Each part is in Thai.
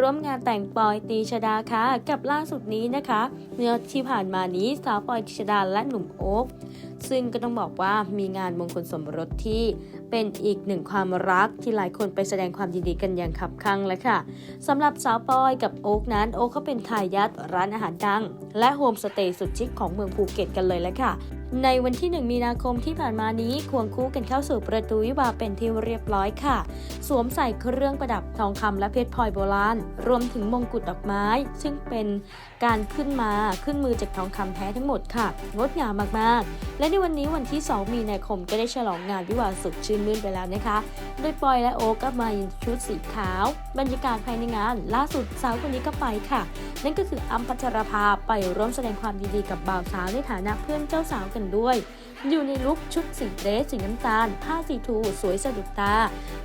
ร่วมงานแต่งปอยตีชดาค่ะ กับล่าสุดนี้นะคะ เมื่อที่ผ่านมานี้สาวปอยตีชดาและหนุ่มโอ๊คซึ่งก็ต้องบอกว่ามีงานมงคลสมรสที่เป็นอีกหนึ่งความรักที่หลายคนไปแสดงความยินดีกันอย่างขับคั่งแล้วค่ะสำหรับสาวปอยกับโอ๊คนั้นโอ๊คเขาเป็นทายาทร้านอาหารดัง และโฮมสเตย์สุดชิคของเมืองภูเก็ตกันเลยแหล้วค่ะ ในวันที่ 1 มีนาคมที่ผ่านมานี้ควงคู่กันเข้าสู่ประตูวิวาเป็นที่เรียบร้อยค่ะ สวมใส่เครื่องประดับทองคำและเพชรพลอยโบราณ รวมถึงมงกุฎดอกไม้ ซึ่งเป็นการขึ้นมาขึ้นมือจากทองคำแท้ทั้งหมดค่ะ งดงามมากๆ และในวันนี้วันที่ 2 มีนาคมก็ได้ฉลองงานวิวาสุดชื่นมื่นไปแล้วนะคะ โดยปอยและโอ๊กก็มาในชุดสีขาว บรรยากาศภายในงาน ล่าสุดสาวคนนี้ก็ไปค่ะ นั่นก็คืออัมพัชรภาไปร่วมแสดงความยินดีกับบ่าวสาวในฐานะเพื่อนเจ้าสาวกันด้วย อยู่ในลุคชุดสีเดรสสีน้ำตาล ผ้าสีทูสวยสะดุดตา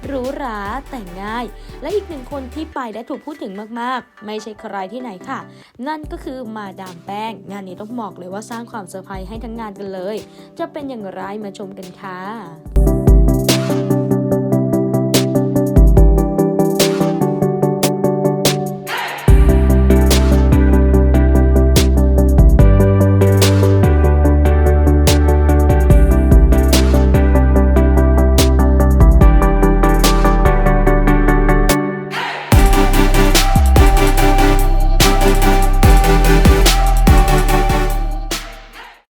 หรูหราแต่งง่าย และอีกหนึ่งคนที่ไปและถูกพูดถึงมากๆ ไม่ใช่ใครที่ไหนค่ะ นั่นก็คือมาดามแป้ง งานนี้ต้องบอกเลยว่าสร้างความเซอร์ไพรส์ให้ทั้งงานกันเลย จะเป็นอย่างไรมาชมกันค่ะ